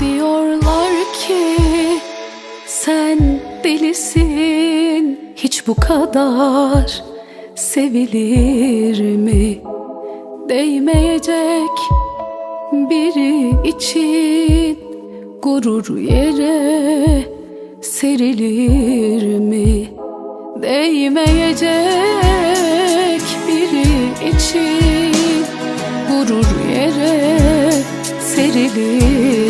Diyorlar ki sen delisin Hiç bu kadar sevilir mi? Değmeyecek biri için Gurur yere serilir mi? Değmeyecek biri için Gurur yere serilir